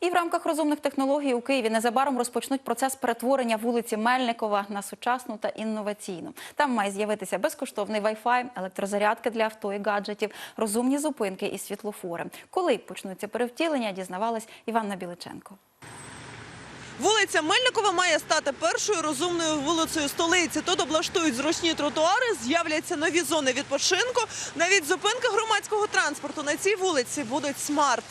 І в рамках розумних технологій у Києві незабаром розпочнуть процес перетворення вулиці Мельникова на сучасну та інноваційну. Там має з'явитися безкоштовний Wi-Fi, електрозарядки для авто і гаджетів, розумні зупинки і світлофори. Коли почнуться перевтілення, дізнавалась Іванна Біличенко. Вулиця Мельникова має стати першою розумною вулицею столиці. Тут облаштують зручні тротуари, з'являться нові зони відпочинку. Навіть зупинки громадського транспорту на цій вулиці будуть смарт.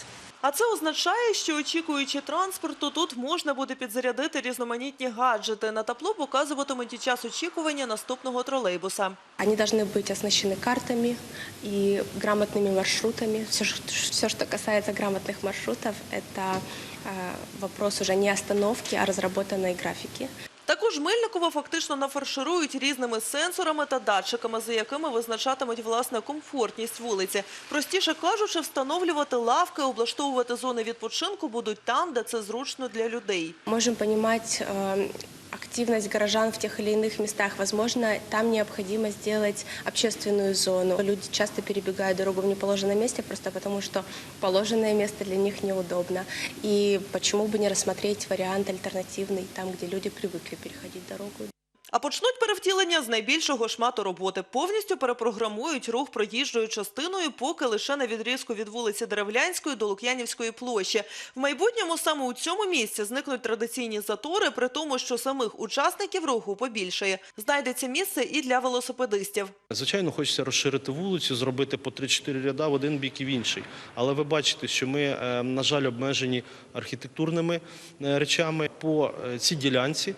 А це означає, що очікуючи транспорту, тут можна буде підзарядити різноманітні гаджети. На табло показуватимуть і час очікування наступного тролейбуса. Они должны быть оснащены картами и грамотными маршрутами. Все, все что касается грамотных маршрутов, это э, вопрос уже не остановки, а разработанной графики. Також Мельникова фактично нафарширують різними сенсорами та датчиками, за якими визначатимуть власне комфортність вулиці. Простіше кажучи, встановлювати лавки, облаштовувати зони відпочинку будуть там, де це зручно для людей. Можемо э, активность горожан в тех или иных местах. Возможно, там необходимо сделать общественную зону. Люди часто перебегают дорогу в неположенном месте просто потому, что положенное место для них неудобно. И почему бы не рассмотреть вариант альтернативный, там, где люди привыкли переходить дорогу. А почнуть перевтілення з найбільшого шмату роботи. Повністю перепрограмують рух проїжджою частиною, поки лише на відрізку від вулиці Деревлянської до Лук'янівської площі. В майбутньому саме у цьому місці зникнуть традиційні затори, при тому, що самих учасників руху побільшає. Знайдеться місце і для велосипедистів. Звичайно, хочеться розширити вулицю, зробити по 3-4 ряда в один бік і в інший. Але ви бачите, що ми, е, на жаль, обмежені архітектурними е, речами. По е, цій ділянці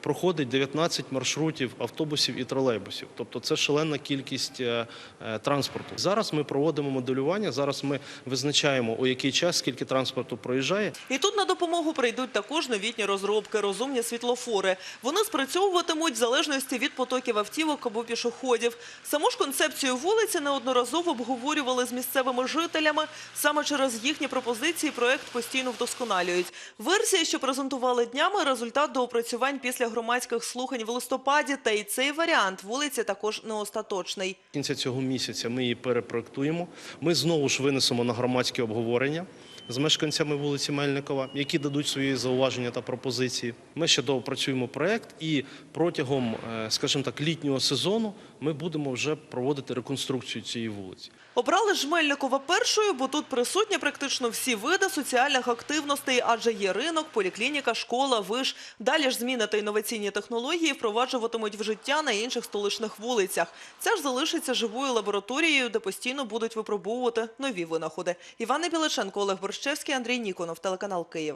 проходить 19 маршрутів автобусів і тролейбусів. Тобто це шалена кількість е, е, транспорту. Зараз ми проводимо моделювання, зараз ми визначаємо, у який час скільки транспорту проїжджає. І тут на допомогу прийдуть також новітні розробки, розумні світлофори. Вони спрацьовуватимуть в залежності від потоків автівок або пішоходів. Саму ж концепцію вулиці неодноразово обговорювали з місцевими жителями. Саме через їхні пропозиції проект постійно вдосконалюють. Версія, що презентували днями, результат доопрацювань після громадських слухань в листопаді. Та і цей варіант вулиці також не остаточний. кінця цього місяця ми її перепроектуємо. Ми знову ж винесемо на громадське обговорення з мешканцями вулиці Мельникова, які дадуть свої зауваження та пропозиції. Ми ще доопрацюємо проект, і протягом, е, скажімо так, літнього сезону ми будемо вже проводити реконструкцію цієї вулиці. Обрали Жмельникова першою, бо тут присутні практично всі види соціальних активностей, адже є ринок, поліклініка, школа, виш. Далі ж зміни та інноваційні технології впроваджуватимуть в життя на інших столичних вулицях. Ця ж залишиться живою лабораторією, де постійно будуть випробовувати нові винаходи. Івана Біличенко, Олег Борщевський, Андрій Ніконов, телеканал Київ.